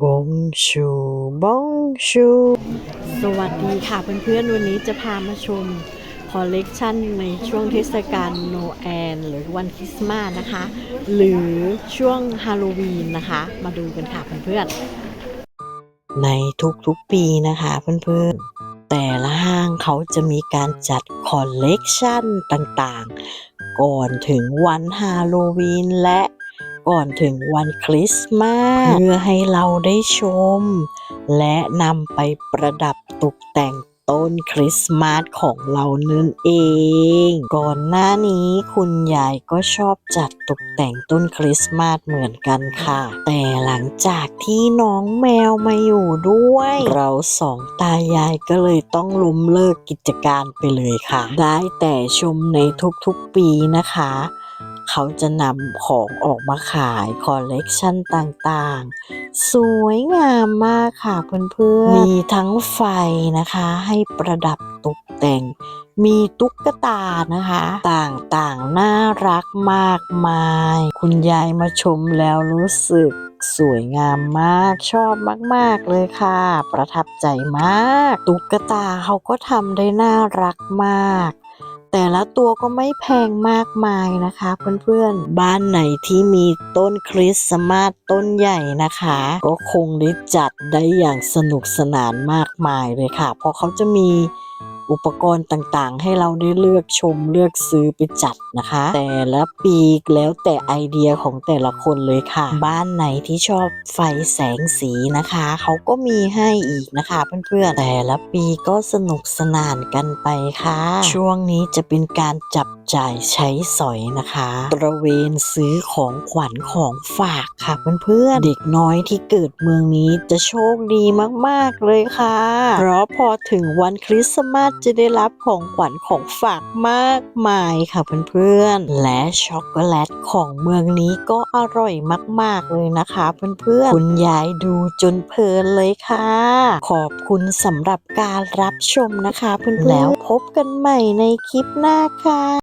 บงชูบงชู สวัสดีค่ะเพื่อนๆ วันนี้จะพามาชมคอลเลกชันในช่วงเทศกาลโนแอนหรือวันคริสต์มาสนะคะ หรือช่วงฮาโลวีนนะคะ มาดูกันค่ะเพื่อนๆ ในทุกๆปีนะคะเพื่อนๆ แต่ละห้างเขาจะมีการจัดคอลเลกชันต่างๆ ก่อนถึงวันฮาโลวีนและ ก่อนถึงวันคริสต์มาสเพื่อให้เราได้ชม และนำไปประดับตกแต่งต้นคริสต์มาสของเรานั่นเอง ก่อนหน้านี้คุณยายก็ชอบจัดตกแต่งต้นคริสต์มาสเหมือนกันค่ะ แต่หลังจากที่น้องแมวมาอยู่ด้วย เราสองตายายก็เลยต้องล้มเลิกกิจการไปเลยค่ะ ได้แต่ชมในทุกๆปีนะคะ เขาจะนำของออกมาขายคอลเลกชันต่างๆ สวยงามมากค่ะเพื่อนๆ มีทั้งไฟนะคะให้ประดับตกแต่ง มีตุ๊กตานะคะ ต่างๆ น่ารักมากมาย คุณยายมาชมแล้วรู้สึกสวยงามมากชอบมาก ๆ เลยค่ะ ประทับใจมาก ตุ๊กตาเขาก็ทำได้น่ารักมาก แต่ละตัวก็ไม่แพงมากมายนะคะเพื่อนๆ บ้านไหนที่มีต้นคริสต์มาสต้นใหญ่นะคะ ก็คงได้จัดได้อย่างสนุกสนานมากมายเลยค่ะ เพราะเขาจะมี อุปกรณ์ต่างๆ ให้เราได้เลือกชมเลือกซื้อไปจัดนะคะ แต่ละปีแล้วแต่ไอเดียของแต่ละคนเลยค่ะ บ้านไหนที่ชอบไฟแสงสีนะคะ เขาก็มีให้อีกนะคะเพื่อนๆแต่ละปีก็สนุกสนานกันไปค่ะ ช่วงนี้จะเป็นการจับ จ่ายใช้สอยนะคะตระเวนซื้อของขวัญของฝากค่ะเพื่อนๆเด็กน้อยที่เกิดเมืองนี้จะโชคดีมากๆเลยค่ะ เพราะพอถึงวันคริสต์มาสจะได้รับของขวัญของฝากมากมายค่ะเพื่อนๆ และช็อกโกแลตของเมืองนี้ก็อร่อยมากๆเลยนะคะเพื่อนๆ คุณยายดูจนเพลินเลยค่ะ ขอบคุณสำหรับการรับชมนะคะเพื่อนๆ แล้วพบกันใหม่ในคลิปหน้าค่ะ